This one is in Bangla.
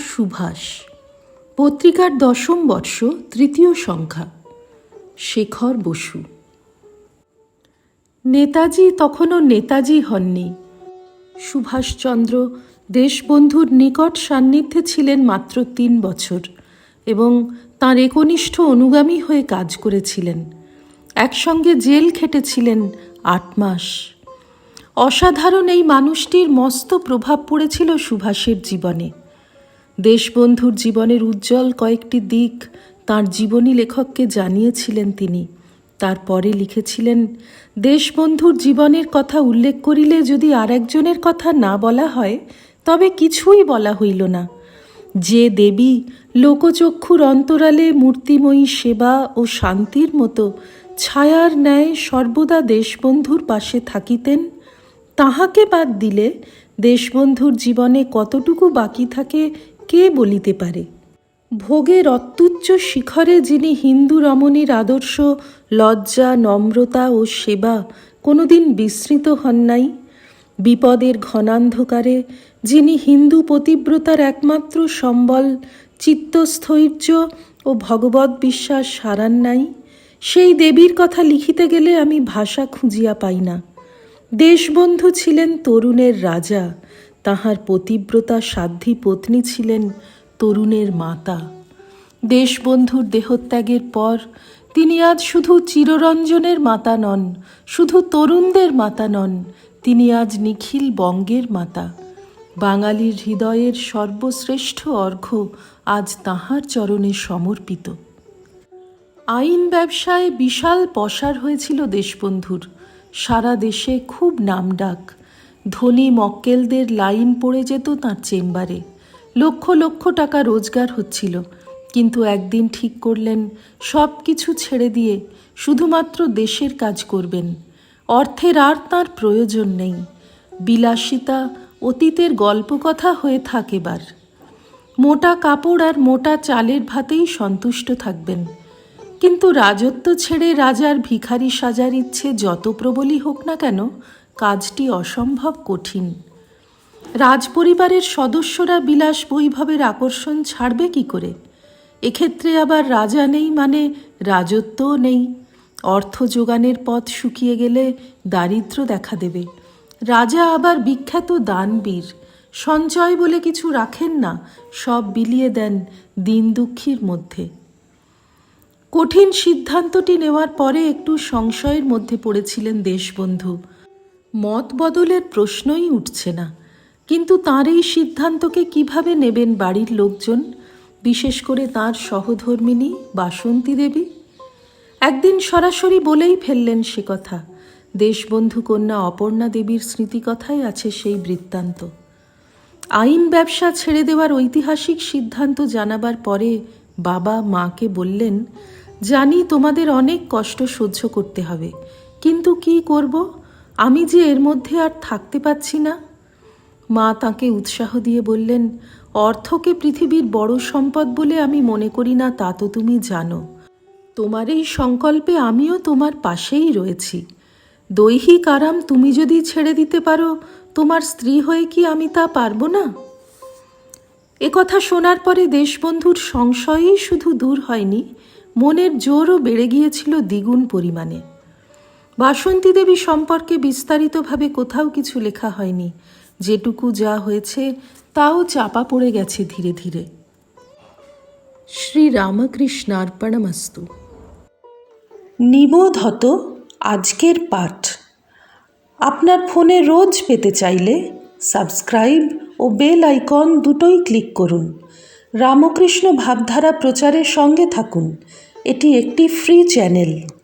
সুভাষ। পত্রিকার দশম বর্ষ, তৃতীয় সংখ্যা। শেখর বসু। নেতাজি তখনও নেতাজি হননি। সুভাষচন্দ্র দেশবন্ধুর নিকট সান্নিধ্যে ছিলেন মাত্র তিন বছর এবং তাঁর একনিষ্ঠ অনুগামী হয়ে কাজ করেছিলেন। একসঙ্গে জেল খেটেছিলেন আট মাস। অসাধারণ এই মানুষটির মস্ত প্রভাব পড়েছিল সুভাষের জীবনে। দেশবন্ধুর জীবনের উজ্জ্বল কয়েকটি দিক তার জীবনী লেখককে জানিয়েছিলেন তিনি। তারপরে লিখেছিলেন, দেশবন্ধুর জীবনের কথা উল্লেখ করিলে যদি আর একজনের কথা না বলা হয়, তবে কিছুই বলা হইল না। যে দেবী লোকচক্ষুর অন্তরালে মূর্তিময়ী সেবা ও শান্তির মতো ছায়ার ন্যায় সর্বদা দেশবন্ধুর পাশে থাকিতেন, তাহাকে বাদ দিলে দেশবন্ধুর জীবনে কতটুকু বাকি থাকে কে বলিতে পারে? ভোগের অত্যুচ্চ শিখরে যিনি হিন্দু রমণীর আদর্শ, লজ্জা, নম্রতা ও সেবা কোনোদিন বিস্মৃত হন নাই। বিপদের ঘনান্ধকারে যিনি হিন্দু পতিব্রতার একমাত্র সম্বল, চিত্তস্থৈর্য ও ভগবত বিশ্বাস হারান নাই, সেই দেবীর কথা লিখিতে গেলে আমি ভাষা খুঁজিয়া পাই না। দেশবন্ধু ছিলেন তরুণের রাজা তাহার সাধ্বী পত্নী ছিলেন তরুণের মাতা। দেশবন্ধুর দেহত্যাগের পর তিনি আজ শুধু চিররঞ্জনের মাতা নন, শুধু তরুণদের মাতা নন, তিনি আজ নিখিল বঙ্গের মাতা। বাঙালির হৃদয়ের সর্বশ্রেষ্ঠ অর্ঘ্য আজ তাহার চরণে সমর্পিত। আইন ব্যবসায় বিশাল পসার হয়েছিল দেশবন্ধুর। সারা দেশে খুব নামডাক। ধনী মক্কেলদের লাইন পড়ে যেত তার চেম্বারে। লক্ষ লক্ষ টাকা রোজগার হচ্ছিল, কিন্তু একদিন ঠিক করলেন, সব কিছু ছেড়ে দিয়ে শুধুমাত্র দেশের কাজ করবেন। অর্থের আর তার প্রয়োজন নেই। বিলাসিতা অতীতের গল্পকথা হয়ে থাকেবার মোটা কাপড় আর মোটা চালের ভাতেই সন্তুষ্ট থাকবেন। কিন্তু রাজত্ব ছেড়ে রাজার ভিখারি সাজার ইচ্ছে যত প্রবলই হোক না কেন কাজটি অসম্ভব কঠিন। রাজপরিবারের সদস্যরা বিলাস বৈভবের আকর্ষণ ছাড়বে কি করে? এক্ষেত্রে আবার রাজা নেই মানে রাজত্বও নেই। অর্থ যোগানের পথ শুকিয়ে গেলে দারিদ্র দেখা দেবে। রাজা আবার বিখ্যাত দানবীর। সঞ্চয় বলে কিছু রাখেন না, সব বিলিয়ে দেন দিন দুঃখীর মধ্যে। কঠিন সিদ্ধান্তটি নেওয়ার পরে একটু সংশয়ের মধ্যে পড়েছিলেন দেশবন্ধু। মত বদলের প্রশ্নই উঠছে না। কিন্তু তার এই সিদ্ধান্তকে কীভাবে নেবেন বাড়ির লোকজন? বিশেষ করে তার সহধর্মিনী বাসন্তী দেবী? একদিন সরাসরি বলেই ফেললেন সে কথা। দেশবন্ধু কন্যা অপর্ণা দেবীর স্মৃতিকথায় আছে সেই বৃত্তান্ত। আইন ব্যবসা ছেড়ে দেওয়ার ঐতিহাসিক সিদ্ধান্ত জানাবার পরে বাবা মাকে বললেন, জানি তোমাদের অনেক কষ্ট সহ্য করতে হবে, কিন্তু কি করব? আমি যে এর মধ্যে আর থাকতে পাচ্ছি না। মা তাকে উৎসাহ দিয়ে বললেন, অর্থকে পৃথিবীর বড় সম্পদ বলে আমি মনে করি না, তা তো তুমি জানো। তোমার এই সংকল্পে আমিও তোমার পাশেই রয়েছি। দৈহিক আরাম তুমি যদি ছেড়ে দিতে পারো, তোমার স্ত্রী হয়ে কি আমি তা পারব না? এ কথা শোনার পরে দেশবন্ধুর সংশয়ই শুধু দূর হয়নি, মনের জোরও বেড়ে গিয়েছিল দ্বিগুণ পরিমাণে। বাসন্তী দেবী সম্পর্কে বিস্তারিতভাবে কোথাও কিছু লেখা হয়নি। যেটুকু যা হয়েছে, তাও চাপা পড়ে গেছে ধীরে ধীরে। শ্রী রামকৃষ্ণার্পণমস্তু নিবোধ আজকের পাঠ। আপনার ফোনে রোজ পেতে চাইলে সাবস্ক্রাইব ও বেল আইকন দুটোই ক্লিক করুন। রামকৃষ্ণ ভাবধারা প্রচারের সঙ্গে থাকুন। এটি একটি ফ্রি চ্যানেল।